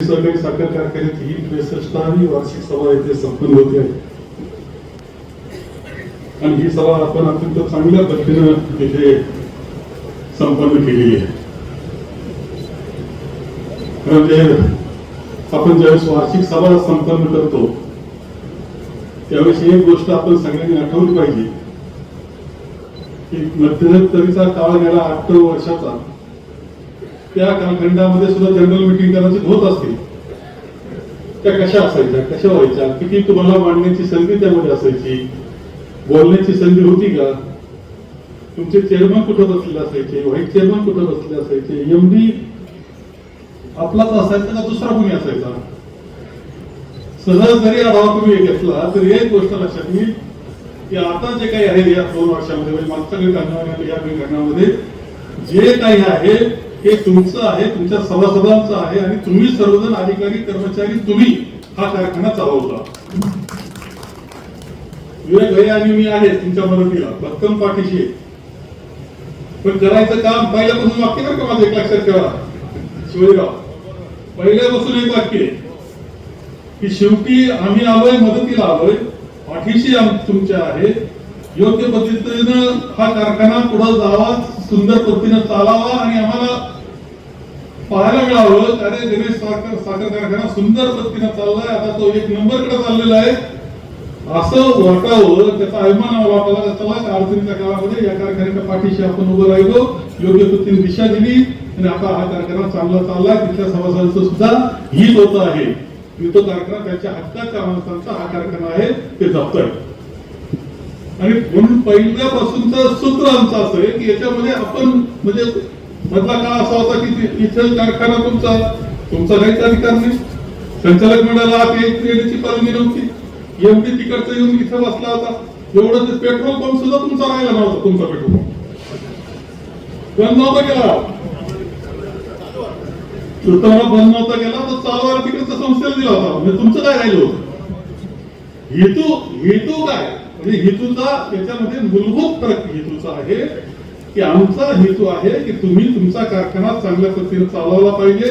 सहकारी साखर कारखान्यात ही त्रेसष्टावी वार्षिक सभा येथे संपन्न होते. आहे आणि ही सभा आपण अत्यंत चांगल्या पद्धतीनं येथे संपन्न केलेली आहे. म्हणजे आपण ज्यावेळेस वार्षिक सभा संपन्न करतो त्यावेळेस एक गोष्ट आपण सगळ्यांनी आठवली पाहिजे की मध्यंतरीचा काळ गेला आठ वर्षाचा. त्या कालखंडामध्ये सुद्धा जनरल मिटिंग कदाचित होत असतील त्या कशा असायच्या? कशा व्हायच्या? किती तुम्हाला मांडण्याची संधी त्यामध्ये असायची? बोलण्याची संधी होती का? तुमचे चेअरमन कुठं बसलेले असायचे? व्हाईस चेअरमन कुठं बसले असायचे? एमडी आपलाच असायचा का दुसरा कोणी असायचा? सहज जरी आढावा तुम्ही घेतला तरी एक गोष्ट लक्षात येईल की आता जे काही आहे या दोन वर्षामध्ये म्हणजे मागच्या काही घटनामध्ये या काही घटनामध्ये जे काही आहे हे तुमचं आहे तुमच्या सभासदांचं आहे आणि तुम्ही सर्वजण अधिकारी कर्मचारी तुम्ही हा कारखाना चालवता. विवेक भैया आणि मी आहे तुमच्या मदतीला भक्कम पाठीशी. पण करायचं काम पहिल्यापासून वाक्य बरं का माझं? एक लक्षात ठेवा. शिवराव पहिल्यापासून एक वाक्य की शेवटी आम्ही आलोय मदतीला आलोय पाठीशी तुमच्या आहे योग्य पद्धतीनं हा कारखाना पुढे जावा सुंदर पद्धतीनं चालावा आणि आम्हाला पाहायला मिळावं. अरे दिनेश साखर साखर कारखाना सुंदर पद्धतीनं चाललाय. आता तो एक नंबरकडे चाललेला आहे. असं वाटावं त्याचा अभिमान वाटायला चला त्या अडचणीच्या काळामध्ये या कारखान्याच्या पाठीशी आपण उभं राहिलो. योग्य पद्धतीने दिशा दिली आणि आता हा कारखाना चांगला चाललाय. तिथल्या सभासदांचं सुद्धा हित होत आहे. तो कारखाना त्याच्या हक्काच्या माणसांचा हा कारखाना आहे ते जपतोय. आणि म्हणून पहिल्यापासूनचं सूत्र आमचं असं आहे की याच्यामध्ये आपण म्हणजे मधला काळ असा होता की ते- इथं कारखाना तुमचा तुमचा काहीच अधिकार नाही. संचालक मंडळाला एक येण्याची परवानगी नव्हती. एवढी तिकडचं येऊन इथं बसला होता. एवढं ते पेट्रोल पंप सुद्धा तुमचा राहिला नव्हता तुमचा पेट्रोल पंप. बंद नव्हता केला. तुम्हाला बंद नव्हता केला तर चालवायला तिकडचा संस्थेला दिला होता. म्हणजे तुमचं काय राहिलं होतं? हेतू हेतू काय? म्हणजे हेतूचा त्याच्यामध्ये मूलभूत फरक हेतूचा आहे की आमचा हेतू आहे की तुम्ही तुमचा कारखाना चांगल्या पद्धतीने चालवला पाहिजे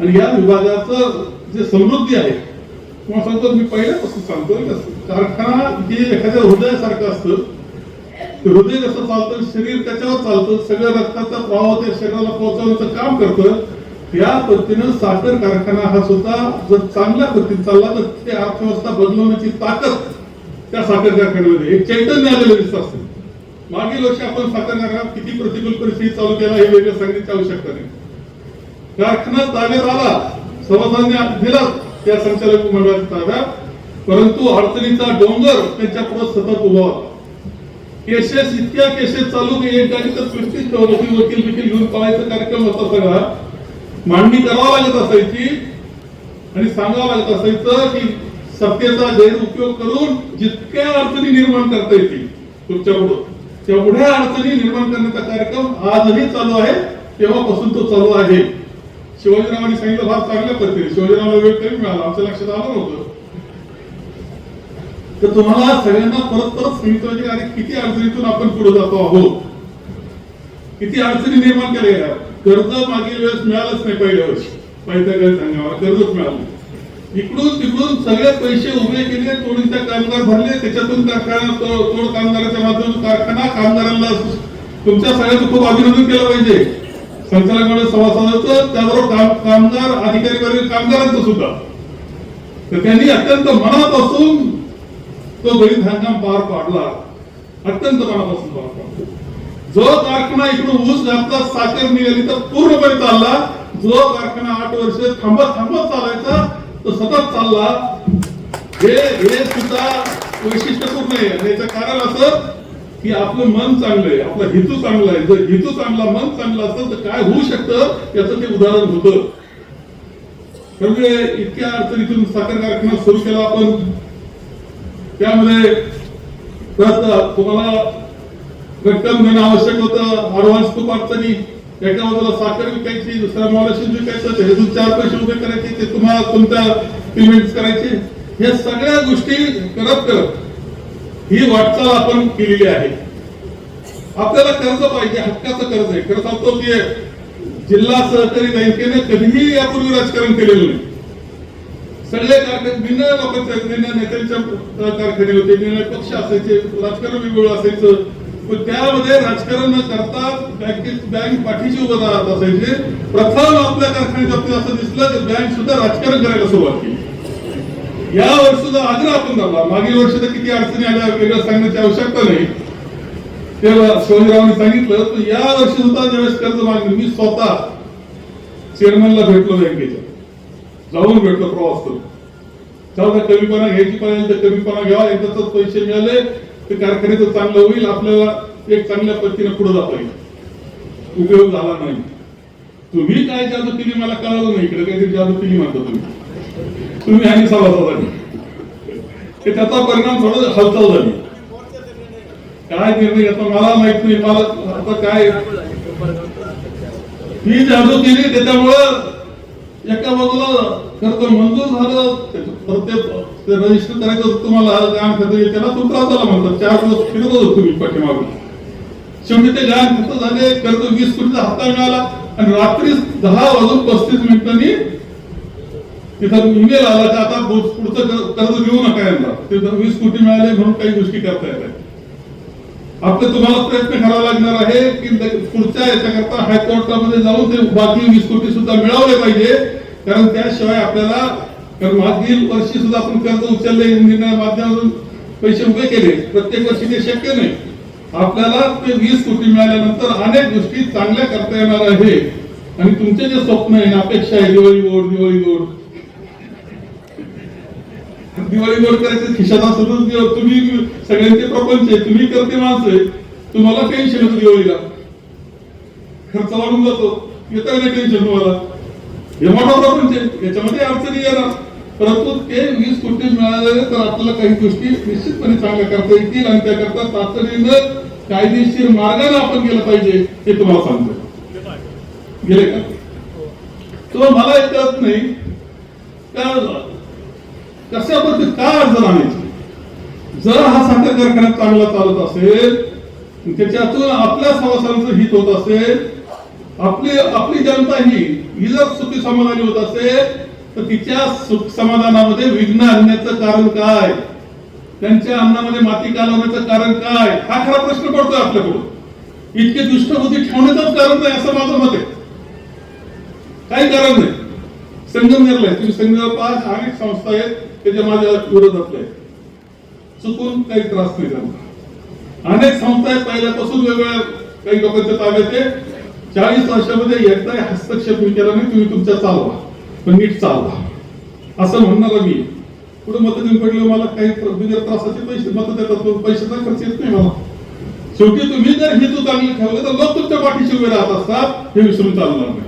आणि या विभागाचं जे समृद्धी आहे किंवा सांगतो मी पहिल्यापासून सांगतो कारखाना जे एखाद्या हृदयासारखं असतं ते हृदय कसं चालतं शरीर त्याच्यावर चालतं सगळ्या रक्ताचा प्रवाह त्या शरीराला पोहोचवण्याचं काम करतं या पद्धतीनं साखर कारखाना हा सुद्धा जर चांगल्या पद्धतीने चालला तर ते अर्थव्यवस्था बदलवण्याची ताकद त्या साखर कारखान्यामध्ये एक चैतन्य आलेलं दिसत असतं मागील वर्षी आपण साखर किती प्रतिकूल परिस्थिती चालू केला हे वेगळं सांगण्याची आवश्यकता नाही. कारखाना ताब्यात आला समाजाने दिला त्या संचालक मंडळाच्या ताब्यात. परंतु अडचणीचा डोंगर त्यांच्या पुढे सतत उभा होता. केसेस इतक्या केसेस चालू की एक गाडी तर पस्तीस वकील वकील बिकील घेऊन पळायचा कार्यक्रम होता सगळा. मांडणी करावा लागत असायची आणि सांगावं लागत असायचं की सत्तेचा गैरउपयोग करून जितक्या अडचणी निर्माण करता येतील तुमच्या पुढं तेवढ्या अडचणी निर्माण करण्याचा कार्यक्रम आजही चालू आहे तेव्हापासून तो चालू आहे. शिवाजीरावांनी सांगितलं फार चांगल्या पद्धतीने. शिवाजीरावाला वेळ कमी मिळाला आमच्या लक्षात आलं नव्हतं. तर तुम्हाला सगळ्यांना परत परत सांगितलं आणि अरे किती अडचणीतून आपण पुढे जातो आहोत? किती अडचणी निर्माण केल्या गेल्या कर्ज मागील वेळेस मिळालंच नाही पहिल्या वर्षी. पहिल्या वेळेस सांगावं कर्जच मिळालं नाही. इकडून तिकडून सगळे पैसे उभे केले तोडीचा कामगार भरले त्याच्यातून कारखाना तोड कामगाराच्या माध्यमातून कारखाना कामगारांना तुमच्या सगळ्यांचं खूप अभिनंदन केलं पाहिजे. संचालक मंडळ सभासदाचं त्याबरोबर काम कामगार अधिकारी वर्ग कामगारांचं सुद्धा. तर त्यांनी अत्यंत मनापासून तो गरीब हंगाम पार पाडला. अत्यंत मनापासून पार पाडला. जो कारखाना इकडून ऊस घातला साखर निघाली तर पूर्णपणे चालला. जो कारखाना आठ वर्ष थांबत थांबत चालायचा तो सतत चालला. हे हे सुद्धा वैशिष्ट्यपूर्ण आहे आणि याचं कारण असं की आपलं मन चांगलं आहे. आपला हेतू चांगला आहे. जर हेतू चांगला मन चांगलं असेल तर काय होऊ शकतं याचं ते उदाहरण होतं. म्हणजे इतक्या अडचणीतून साखर कारखाना सुरू केला आपण. त्यामध्ये तुम्हाला रक्कम देणं आवश्यक होतं. ऍडव्हान्स खूप अडचणी. एका बाजूला साखर विकायची दुसऱ्या माला विकायचं त्याच्यातून चार पैसे उभे करायचे ते तुम्हाला कोणत्या पेमेंट करायचे? या सगळ्या गोष्टी करत करत ही वाटचाल आपण केलेली आहे. आपल्याला कर्ज पाहिजे हक्काचं कर्ज आहे. खरं सांगतो की जिल्हा सहकारी बँकेने कधीही यापूर्वी राजकारण केलेलं नाही. सगळे कारखाने भिन्न लोकांचे नेत्यांच्या कारखाने होते भिन्न पक्ष असायचे राजकारण वेगवेगळं असायचं. पण त्यामध्ये राजकारण न करता बँकेत बँक पाठीशी उभं राहत असायचे. प्रथम आपल्या कारखान्याच्या बाबतीत असं दिसलं की बँक सुद्धा राजकारण करायला सुरुवात केली. या वर्षी सुद्धा आग्रह आपण झाला मागील वर्षी तर किती अडचणी आल्या वेगळं सांगण्याची आवश्यकता नाही. तेव्हा शिवाजीरावांनी सांगितलं पण या वर्षी सुद्धा ज्यावेळेस कर्ज मागणी मी स्वतः चेअरमनला भेटलो बँकेच्या. जाऊन भेटलो प्रवास करून. जाऊ कमीपणा घ्यायची पाहिजे तर कमीपणा घ्यावा एकदाच पैसे मिळाले तर कारखान्याचं चांगलं होईल आपल्याला एक चांगल्या पद्धतीने पुढे जाता येईल. उपयोग झाला नाही. तुम्ही काय जादू केली मला कळालं नाही इकडे काहीतरी जादू केली म्हणता तुम्ही. तुम्ही आणि सभासदांनी. की त्याचा परिणाम थोडा हालचाल झाली. काय निर्णय घेतला मला माहीत नाही मला आता काय? ही जादू केली त्याच्यामुळं एका बाजूला खरं तर मंजूर झालं प्रत्येक रजिस्टर करायचं होतं तुम्हाला गहाण खातं त्याला तो त्रास झाला म्हणतात. चार दिवस फिरत होतो तुम्ही पाठीमागून. शेवटी ते गहाण खातं झाले कर्ज वीस कोटीचा हप्ता मिळाला आणि रात्री दहा वाजून पस्तीस मिनिटांनी तिथं ईमेल आला की आता पुढचं कर्ज घेऊ नका यांना. ते वीस कोटी मिळाले म्हणून काही गोष्टी करता येत आपले तुम्हाला प्रयत्न करावा लागणार आहे की पुढच्या याच्याकरता हायकोर्टामध्ये जाऊन ते बाकी वीस कोटी सुद्धा मिळवले पाहिजे. कारण त्याशिवाय आपल्याला कारण मागील वर्षी सुद्धा आपण कर्ज उचलले निर्णय माध्यमातून पैसे उभे केले. प्रत्येक वर्षी ते शक्य नाही. आपल्याला ते वीस कोटी मिळाल्यानंतर अनेक गोष्टी चांगल्या करता येणार आहे. आणि तुमचे जे स्वप्न आहे अपेक्षा आहे दिवाळी गोड दिवाळी गोड. दिवाळी गोड करायचं खिशात असं तुम्ही सगळ्यांचे प्रपंच आहे तुम्ही करते माणसं आहे. तुम्हाला टेन्शन येतं दिवाळीला. खर्च वाढून जातो. येतं नाही टेन्शन तुम्हाला? हे मोठा प्रपंच याच्यामध्ये अडचणी येणार. परंतु ते वीस कोटी मिळाले तर आपल्याला काही गोष्टी निश्चितपणे चांगल्या करता येतील आणि त्याकरता तातडीनं कायदेशीर मार्गाने आपण गेलं पाहिजे हे तुम्हाला सांगतो. गेले का? तो मला एक कळत नाही का कशा पद्धतीत काय अडचण आणायची? जर हा साखर कारखाना चांगला चालत असेल त्याच्यातून आपल्या सभासदांचं हित होत असेल आपली आपली जनता ही ही जर सुखी समाधानी होत असेल तर तिच्या सुख समाधानामध्ये विघ्न आणण्याचं कारण काय? त्यांच्या अन्नामध्ये माती कालवण्याचं कारण काय? हा खरा प्रश्न पडतोय आपल्याकडून. इतके दुष्टबुद्धी ठेवण्याचंच कारण नाही असं माझं मत आहे. काही कारण नाही. संगमनेरला आहे तुम्ही संगमनेर पाच अनेक संस्था आहेत त्याच्या माझ्या विरोध आहेत. चुकून काही त्रास नाही त्यांना अनेक संस्था आहेत पहिल्यापासून वेगवेगळ्या काही लोकांच्या ताब्यात आहे. चाळीस वर्षामध्ये एकदा हस्तक्षेप मी केला नाही तुम्ही तुमच्या चालवा. पण नीट चालवा. असं म्हणणारा मी. कुठं मत देऊन मला काही बिगर त्रासाचे पैसे मत देतात पैशाचा खर्च येत नाही मला. शेवटी तुम्ही जर हेतू चांगलं ठेवलं तर लोक तुमच्या पाठीशी उभे राहत असतात हे विसरून चालणार नाही.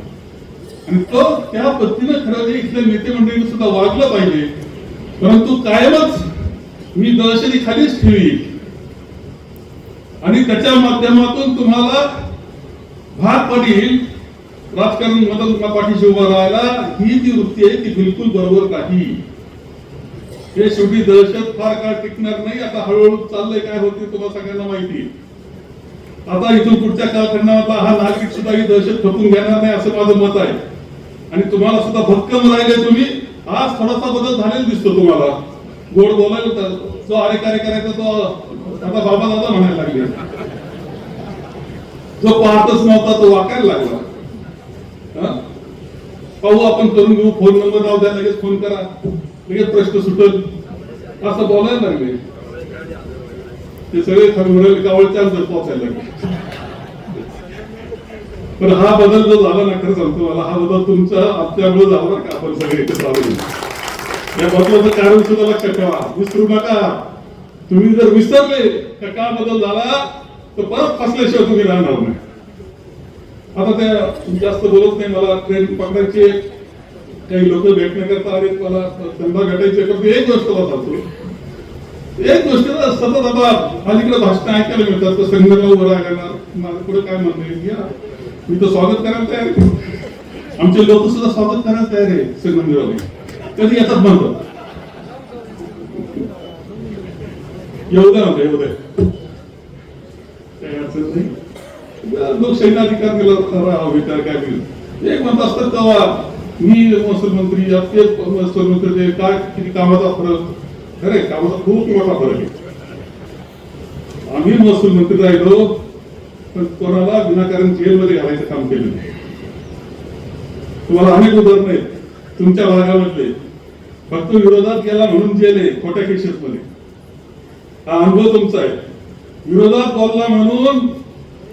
आणि तो त्या पद्धतीनं खरं इथल्या नेते मंडळीने सुद्धा वागलं पाहिजे. परंतु कायमच मी दहशती खालीच ठेवी आणि त्याच्या माध्यमातून तुम्हाला भाग पडेल राजकारण मदत पाठीशी उभा राहायला ही जी वृत्ती आहे ती बिलकुल बरोबर नाही. हे शेवटी दहशत फार काळ टिकणार नाही. आता हळूहळू चाललंय काय होते तुम्हाला सगळ्यांना माहिती आता इथून पुढच्या कालखंडात हा नागरिक सुद्धा ही दहशत खपून घेणार नाही असं माझं मत आहे. आणि तुम्हाला सुद्धा भक्कम राहिले तुम्ही. आज थोडासा बदल झालेला दिसतो तुम्हाला. गोड बोलायला जो अरे कार्य करायचा तो आता बाबा दादा म्हणायला लागले. जो पाहतच नव्हता तो वाकायला लागला. हा? पाहू आपण करून घेऊ फोन नंबर राहू द्या लगेच फोन करा. लगेच प्रश्न सुटल. असं बोलायला लागले. ते सगळे खरं कावळच्याच जर पोचायला लागले. पण हा बदल जो झाला ना खरं सांगतो मला हा बदल तुमचा आपल्यामुळे झाला का आपण सगळे एकत्र आलो या बदलाचं कारण सुद्धा लक्षात ठेवा. विसरू नका. तुम्ही जर विसरले तर का बदल झाला? तर परत फसल्याशिवाय तुम्ही राहणार नाही. आता त्या जास्त बोलत नाही मला ट्रेन पकडायचे. काही लोक भेटण्याकरता आले मला धंदा भेटायचे. फक्त एक गोष्ट सांगतो एक गोष्ट सतत आता अलीकडे भाषण ऐकायला मिळतात. तर संघाला उभं राहायला माझं पुढे काय म्हणणं घ्या मी तर स्वागत करायला तयार आहे. आमचे लोक सुद्धा स्वागत करायला तयार आहे संगमनेरवाले कधी येतात म्हणतात? येऊ द्या ना येऊ द्या. काही अडचण नाही. लोकशाहीचा अधिकार दिला खरा विचार काय केलं एक म्हणत असतात तेव्हा मी महसूल मंत्री ते महसूल मंत्री ते काय किती कामाचा फरक? खरे कामाचा खूप मोठा फरक आहे. आम्ही महसूल मंत्री राहिलो पण कोणाला विनाकारण जेलमध्ये घालायचं काम केलं तुम्हाला अनेक उदाहरण आहेत. तुमच्या भागामधले. फक्त विरोधात गेला म्हणून जेल आहे खोट्या केसेसमध्ये. हा अनुभव तुमचा आहे. विरोधात बोलला म्हणून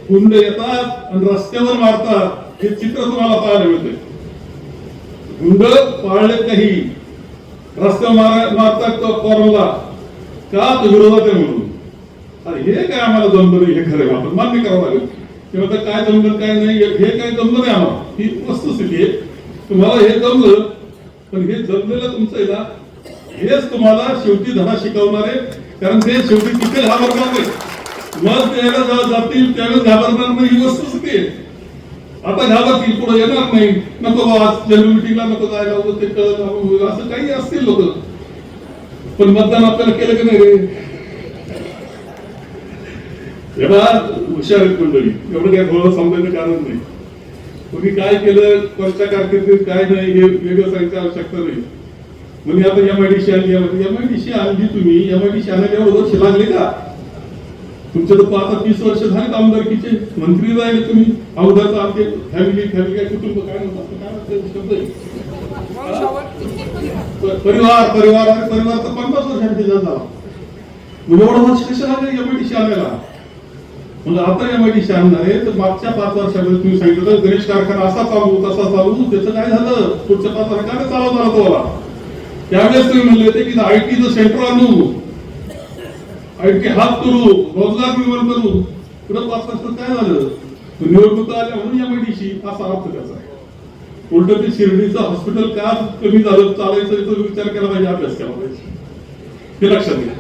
कुंड येतात आणि रस्त्यावर मारतात. हे चित्र तुम्हाला पाहायला मिळते गुंड पाळले काही. रस्त्यावर मारतात कोरोनाला का तो विरोधात आहे म्हणून. अरे हे काय आम्हाला जमलं नाही? हे खरं आपण मान्य करावं लागेल. किंवा तर काय जमलं काय नाही हे काय जमलं नाही आम्हाला. ही वस्तुस्थिती आहे. तुम्हाला हे जमलं पण हे जमलेलं तुमचं आहे ना हेच तुम्हाला शेवटी धडा शिकवणार आहे. कारण ते शेवटी तिथे वर्ग आहे? मग त्याला जातील त्यावेळेस घाबरणार नाही ही वस्तुस्थिती आहे आता घाबरतील पुढे येणार नाही. नको आज जनरल मिटिंगला नको जायला होतं ते कळत असं काही असतील लोक. पण मतदान आपल्याला केलं की नाही रे? हुशार आहेत मंडळी. एवढं काय भोळं समजायचं कारण नाही. कोणी काय केलं कोणत्या कारकिर्दीत काय नाही हे वेगळं सांगायची आवश्यकता नाही. म्हणजे आता एमआयडीसी आणली एमआयडीसी आणली तुम्ही. एमआयडीसी आणायला एवढं वर्ष लागले का? तुमचे तर पाच तीस वर्ष झाले आमदारकीचे मंत्री राहिले तुम्ही. अवधाचं आपले फॅमिली फॅमिली काय कुटुंब काय म्हणतात? काय परिवार परिवार परिवार तर पन्नास वर्षांचे झाला. म्हणजे एवढं वर्ष कशाला एमआयडीसी आणायला? म्हणजे आता एमआयडीसी आणणार आहे तर मागच्या पाच वर्षामध्ये तुम्ही सांगितलं गणेश कारखाना असा चालू तसा चालू त्याचं काय झालं? पुढच्या पाच वर्षात काय चालवणार तुम्हाला? त्यावेळेस तुम्ही म्हणले होते की आयटीचं सेंटर आणू. आयटी हात करू रोजगार निर्माण करू. पुढे पाच काय झालं? निवडणुका आल्या म्हणून या एमआयडीसी असा अर्थ त्याचा आहे. उलट ते शिर्डीचं हॉस्पिटल का कमी झालं चालायचं याचा विचार केला पाहिजे अभ्यास केला पाहिजे. हे लक्षात घ्या.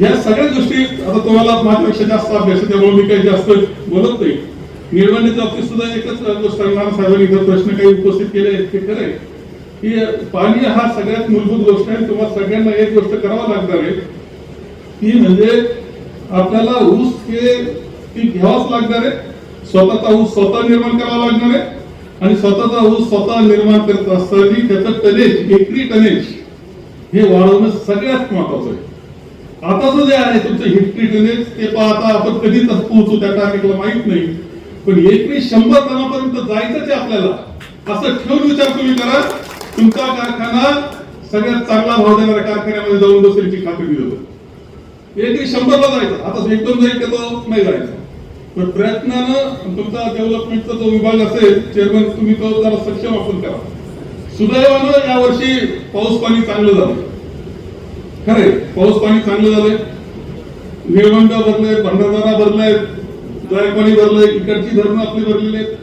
या सगळ्या गोष्टी आता तुम्हाला माझ्यापेक्षा जास्त अभ्यास त्यामुळे मी काही जास्त बोलत नाही. निर्माणच्या बाबतीत सुद्धा एकच गोष्ट नाना साहेबांनी इथं प्रश्न काही उपस्थित केले आहेत ते खरं की पाणी हा सगळ्यात मूलभूत गोष्ट आहे तुम्हाला सगळ्यांना एक गोष्ट करावं लागणार आहे. ती म्हणजे आपल्याला ऊस हे ती घ्यावाच लागणार आहे. स्वतःचा ऊस स्वतः निर्माण करावा लागणार आहे. आणि स्वतःचा ऊस स्वतः निर्माण करत असताना त्याचं टनेज एकरी टनेज हे वाढवणं सगळ्यात महत्वाचं आहे. आताच जे आहे तुमचं हिस्ट्री टनेज ते पाहता आपण कधी तस पोहोचू त्या टार्गेटला माहीत नाही. पण एकरी शंभर टनापर्यंत जायचंच आहे आपल्याला. असं ठेवून विचार तुम्ही करा. तुमचा कारखाना सगळ्यात चांगला भाव देणाऱ्या कारखान्यामध्ये जाऊन बसेल याची खात्री देतो. एकरी शंभरला जायचं आता एक दोन जाईल तो नाही जायचं पण प्रयत्नानं तुमचा डेव्हलपमेंटचा जो विभाग असेल चेअरमन तुम्ही तो जरा सक्षम आपण करा. सुदैवानं यावर्षी पाऊस पाणी चांगलं झालं खरे पाऊस पाणी चांगलं झालंय. निळवंड भरले भंडारदारा भरलाय जायकवाडी भरलंय इकडची धरणं आपली भरलेली आहेत.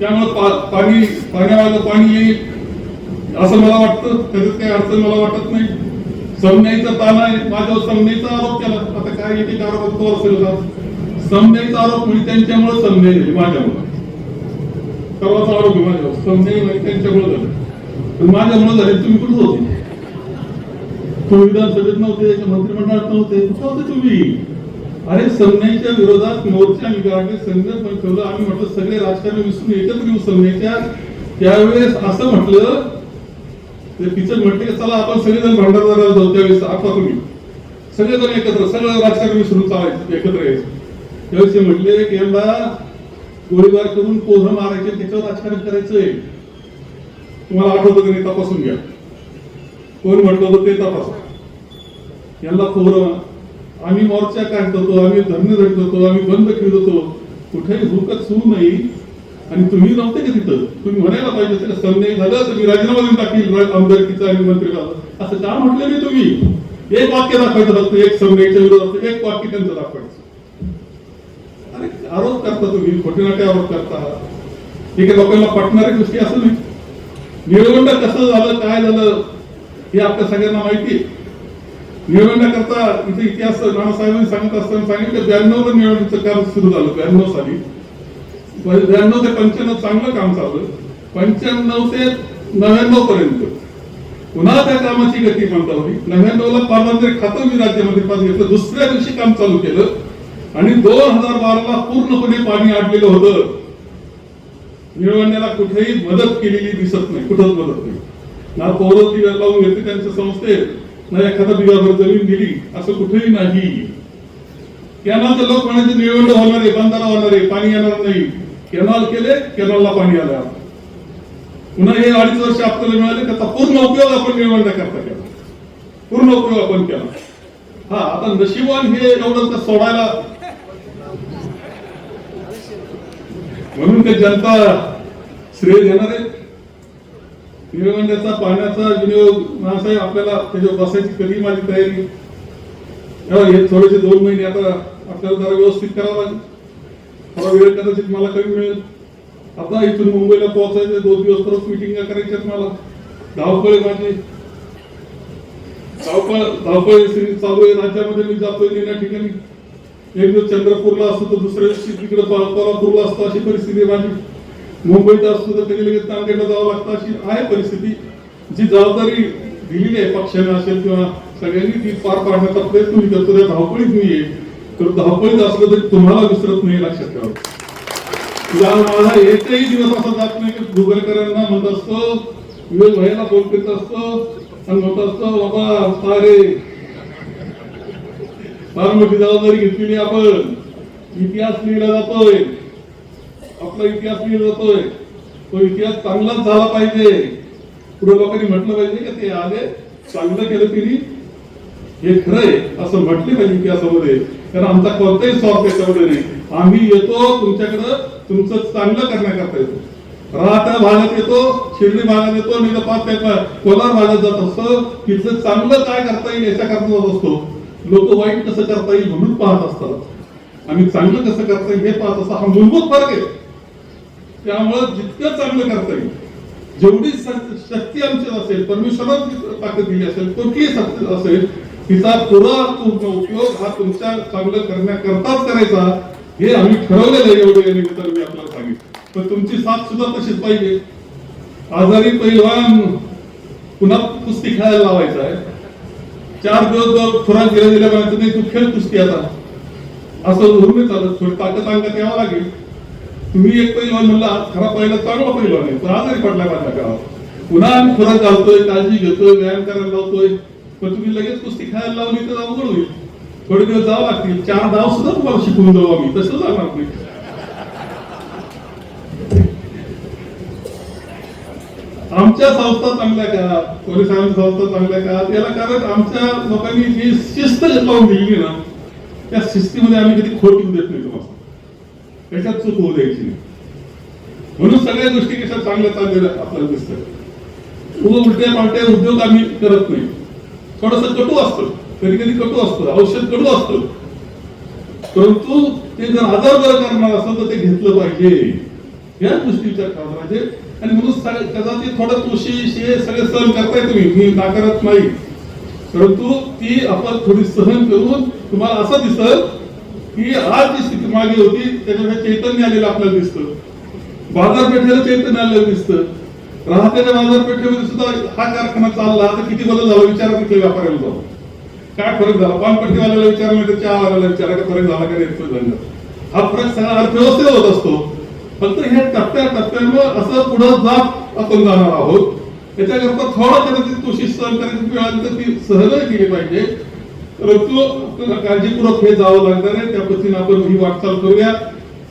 त्यामुळे पा- पाणी पाण्यावालं पाणी येईल असं मला वाटतं. त्याच्यात काही अडचण मला वाटत नाही. समन्यायचा ताण माझ्यावर समन्यायचा आरोप केला. आता काय येते आरोप तो असेल का समन्यायचा आरोप म्हणजे त्यांच्यामुळे समन्याय झाली माझ्यामुळे सर्वांचा आरोप माझ्यावर. समन्याय म्हणजे त्यांच्यामुळे झाले. माझ्यामुळे झाले. तुम्ही कुठे होते? तुम्ही विधानसभेत नव्हते मंत्रिमंडळात नव्हते. कुठं होते तुम्ही? अरे समन्याच्या विरोधात मोर्चा आम्ही संघ पण ठेवलं. आम्ही म्हटलं सगळे राजकारण विसरून एकत्र येऊ समन्याच्या त्यावेळेस असं म्हटलं ते टीचर म्हटले की चला आपण सगळेजण भांडारदाराला जाऊ त्यावेळेस आठवा तुम्ही. सगळेजण एकत्र सगळं राजकारण विसरून चालायचं एकत्र यायचं. त्यावेळेस ते म्हटले की यांना गोळीबार करून पोहं मारायचे त्याच्यावर राजकारण करायचंय. तुम्हाला आठवतं की नाही तपासून घ्या. कोण म्हटलं होतं ते तपासा. यांना पोरं आम्ही मोर्चा काढत होतो आम्ही धरणे धरत होतो आम्ही बंद खेळत होतो. कुठेही हुकत सुरू नाही. आणि तुम्ही नव्हते का तिथं? तुम्ही म्हणायला पाहिजे होतं का नाही झालं तर मी राजीनामा देऊन टाकील आमदारकीचा आणि मंत्रिपदाचा असं का म्हटलं नाही तुम्ही? एक वाक्य दाखवायचं असतं एक संघाच्या विरोधात एक वाक्य त्यांचं दाखवायचं. अरे आरोप करता तुम्ही खोटे नाटे आरोप करता. ठीक आहे लोकांना पटणाऱ्या गोष्टी असं नाही. निळवंड कसं झालं काय झालं हे आपल्या सगळ्यांना माहिती आहे. निळवंडा करता इथे इतिहास नानासाहेबांनी सांगत असताना सांगितलं ब्याण्णव ला निळवंडचं काम सुरू झालं ब्याण्णव साली. ब्याण्णव ते पंच्याण्णव चांगलं काम चाललं पंच्याण्णव ते नव्याण्णव पर्यंत. पुन्हा त्या कामाची गती मंदावली नव्याण्णव नव्याण्णवला पारंपरिक खातं मी राज्यामध्ये पास घेतलं. दुसऱ्या दिवशी काम चालू केलं. आणि दोन हजार बाराला पूर्णपणे पाणी आडलेलं होतं. निळवण्याला कुठेही मदत केलेली दिसत नाही. कुठंच मदत नाही. ना पौर बिघा लावून घेतली त्यांच्या संस्थेत. ना एखादा बिगाभर जमीन दिली. असं कुठेही नाही. कॅनॉल तर लोक म्हणायचे निळवंड होणार आहे बंधारा होणार आहे पाणी येणार नाही. केनाल केले केनालला पाणी आलं पुन्हा हे अडीच वर्ष आपल्याला मिळाले त्याचा पूर्ण उपयोग आपण निर्माण करता केला. पूर्ण उपयोग आपण केला. हा आता नशिबान हे एवढं तर सोडायला म्हणून ते जनता श्रेय देणार आहे. निळवंड्याचा पाण्याचा विनियोग नासाहेब आपल्याला त्याच्यावर बसायची कधी माझी तयारी? हे थोडेसे दोन महिने आता आपल्याला जरा व्यवस्थित करावं लागेल. थोडा वेळ कदाचित मला कमी मिळेल. आता इथून मुंबईला पोहोचायचं दोन दिवस परत मिटिंग करायच्यात मला. धावपळे आहे माझी. धावपळ धावपळ सिरीज चालू आहे. राज्यामध्ये मी जातोय त्या ठिकाणी. एक दिवस चंद्रपूरला असतो तर दुसऱ्या दिवशी तिकडे कोल्हापूरला असतो अशी परिस्थिती आहे माझी. मुंबईत असतो तर कधी लगेच नांदेडला जावं लागतं अशी आहे परिस्थिती. जी जबाबदारी दिलेली आहे पक्षाने असेल किंवा सगळ्यांनी ती पार पाडण्याचा प्रयत्न मी करतो. त्या धावपळीत मी आहे. तर धावपळीत असलं तरी तुम्हाला विसरत नाही लक्षात ठेवा. माझा एकही दिवस असा जात नाही की गुगलकरांना म्हणत असत विवेक भाईला फोन करीत असत आणि म्हणत असत बाबा सारे फार मोठी जबाबदारी घेतलेली आपण. इतिहास लिहिला जातोय. आपला इतिहास लिहिला जातोय. तो इतिहास चांगलाच झाला पाहिजे. पुढे लोकांनी म्हटलं पाहिजे की ते आले चांगलं केलं तिने हे खरंय असं म्हटले पाहिजे इतिहासामध्ये कारण आमचा कोणताही स्वार्थ त्याच्यामध्ये नाही. आम्ही येतो तुमच्याकडं तुमचं चांगलं करण्याकरता येतो. राहत्या भागात येतो शिर्डी भागात येतो मी तर पाच कोलार भागात जात असतो. तिथलं चांगलं काय करता येईल याच्याकरता जात असतो. लोक वाईट कसं करता येईल म्हणून पाहत असतात. आम्ही चांगलं कसं करता येईल हे पाहत असतो हा मूलभूत फरक आहे. त्यामुळं जितकं चांगलं करता येईल जेवढी शक्ती आमची असेल परमेश्वरात ताकद दिली असेल कुठलीही शक्ती असेल तिचा पुरा पूर्ण उपयोग हा तुमच्या चांगलं करण्याकरताच करायचा हे आम्ही ठरवलेलं आहे एवढे निमित्तानं मी आपल्याला सांगितलं. पण तुमची साथ सुद्धा तशीच पाहिजे. आजारी पहिलवान पुन्हा कुस्ती खेळायला लावायचा आहे. चार दिवस जर खुराक गेल्या गेल्या म्हणायचं नाही तू खेळ कुस्ती आता. असं धरून चालत थोडी ताकद अंगात यावं लागेल. तुम्ही एक पहिलवान म्हणला खरा पहिला चांगला पहिलवान आहे. तो आजारी पडला माझ्या गावात. पुन्हा आम्ही खुराक घालतोय काळजी घेतोय व्यायाम करायला लावतोय. पण तुम्ही लगेच कुस्ती खेळायला लावली तर अवघड होईल. थोडे दिवस जावं लागतील. चार धाव सुद्धा तुम्हाला शिकवून जाऊ आम्ही. तसं जाणार नाही. आमच्या संस्था चांगल्या का? पोलिसांच्या संस्था चांगल्या का? याला कारण आमच्या लोकांनी जी शिस्त लावून दिली ना त्या शिस्तीमध्ये आम्ही कधी खोट येऊ देत नाही तुम्हाला. त्याच्यात चूक होऊ द्यायची नाही. म्हणून सगळ्या गोष्टी कशा चांगल्या चाललेल्या आपल्याला दिसतात. उलट्या पालट्या उद्योग आम्ही करत नाही. थोडस कटू असतो. कधी कधी कटू असतो. औषध कडू असतं. परंतु ते जर आजार जर करणार असेल तर ते घेतलं पाहिजे. या गोष्टी विचार करायला पाहिजे आणि म्हणून कदाचित थोडं तुळशी हे सगळे सहन करताय तुम्ही. मी नाकारत नाही. परंतु ती आपण थोडी सहन करून तुम्हाला असं दिसत की आज जी स्थिती मागे होती त्याच्यामध्ये चैतन्य आलेलं आपल्याला दिसतं. बाजारपेठेला चैतन्य आलेलं दिसतं. राहत्याच्या बाजारपेठेमध्ये सुद्धा हा कारखाना चालला तर किती बदल झाला विचारा कुठल्या व्यापाऱ्याला जाऊ काय फरक झाला? पानपट्टीवाल्याला विचारलं तर चहावाल्याला विचारा का फरक झाला का नाही? धंदा हा फरक सगळा अर्थव्यवस्थेत होत असतो. फक्त हे टप्प्या टप्प्यावर असं पुढे जात आपण जाणार आहोत. त्याच्याकरता थोडं कदाचित कोशिश सहन करायची मिळाली तर ती सहनही केली पाहिजे. परंतु आपल्याला काळजीपूर्वक हे जावं लागणार आहे. त्या पद्धतीने आपण ही वाटचाल करूया.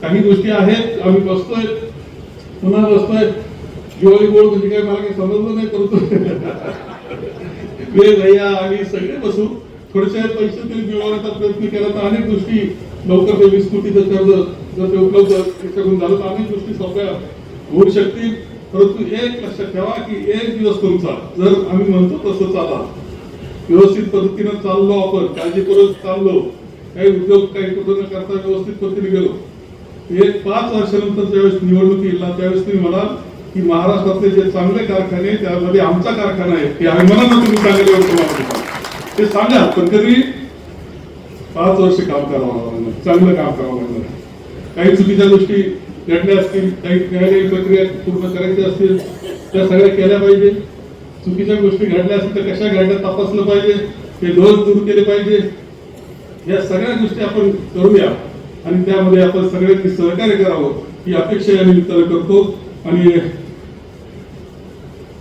काही गोष्टी आहेत आम्ही बसतोय पुन्हा बसतोय. दिवाळी गोड म्हणजे काय मला काही समजलं नाही परंतु वेळ भैया आम्ही सगळे बसू. थोडेसे पैसे तरी मिळवण्याचा प्रयत्न केला तर अनेक गोष्टी लवकर ते वीस कोटीचं कर्ज जर ते उपलब्ध त्याच्याकडून झालं तर अनेक गोष्टी सोप्या होऊ शकतील. परंतु एक लक्षात ठेवा की एक दिवस तुमचा जर आम्ही म्हणतो तसं चाला. व्यवस्थित पद्धतीनं चाललो आपण काळजीपूर्वक चाललो काही उद्योग काही कुठं न करता व्यवस्थित पद्धतीने गेलो. एक पाच वर्षानंतर ज्यावेळेस निवडणूक येईल ना त्यावेळेस तुम्ही म्हणाल की महाराष्ट्रातले जे चांगले कारखाने त्यामध्ये आमचा कारखाना आहे हे आम्ही तुम्ही चांगले ते सांगा पण कधी पाच वर्ष काम करावं लागणार चांगलं काम करावं लागणार काही चुकीच्या गोष्टी घडल्या असतील काही न्यायालयीन प्रक्रिया पूर्ण करायची असतील त्या सगळ्या केल्या पाहिजे. चुकीच्या गोष्टी घडल्या असतील तर कशा घडल्या तपासलं पाहिजे ते दोष दूर केले पाहिजे. या सगळ्या गोष्टी आपण करूया आणि त्यामध्ये आपण सगळ्यांनी सहकार्य करावं ही अपेक्षा या निमित्तानं करतो. आणि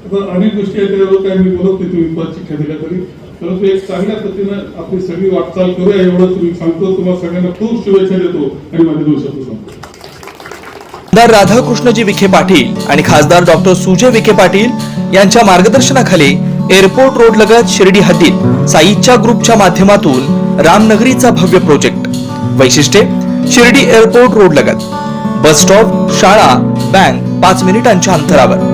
अनेक गोष्टी आहेत त्याच्यावर काय मी बोलत नाही तुम्ही परत चिठ्ठ्या दिल्या तरी. परंतु एक चांगल्या पद्धतीनं आपली सगळी वाटचाल करूया एवढं तुम्ही सांगतो तुम्हाला सगळ्यांना खूप शुभेच्छा देतो आणि माझ्या दोन शब्द सांगतो आमदार राधाकृष्णजी विखे पाटील आणि खासदार डॉक्टर सुजय विखे पाटील यांच्या मार्गदर्शनाखाली एअरपोर्ट रोड लगत शिर्डी हद्दीत साईच्या ग्रुपच्या माध्यमातून रामनगरीचा भव्य प्रोजेक्ट. वैशिष्ट्ये शिर्डी एअरपोर्ट रोड लगत. बस स्टॉप शाळा बँक पाच मिनिटांच्या अंतरावर.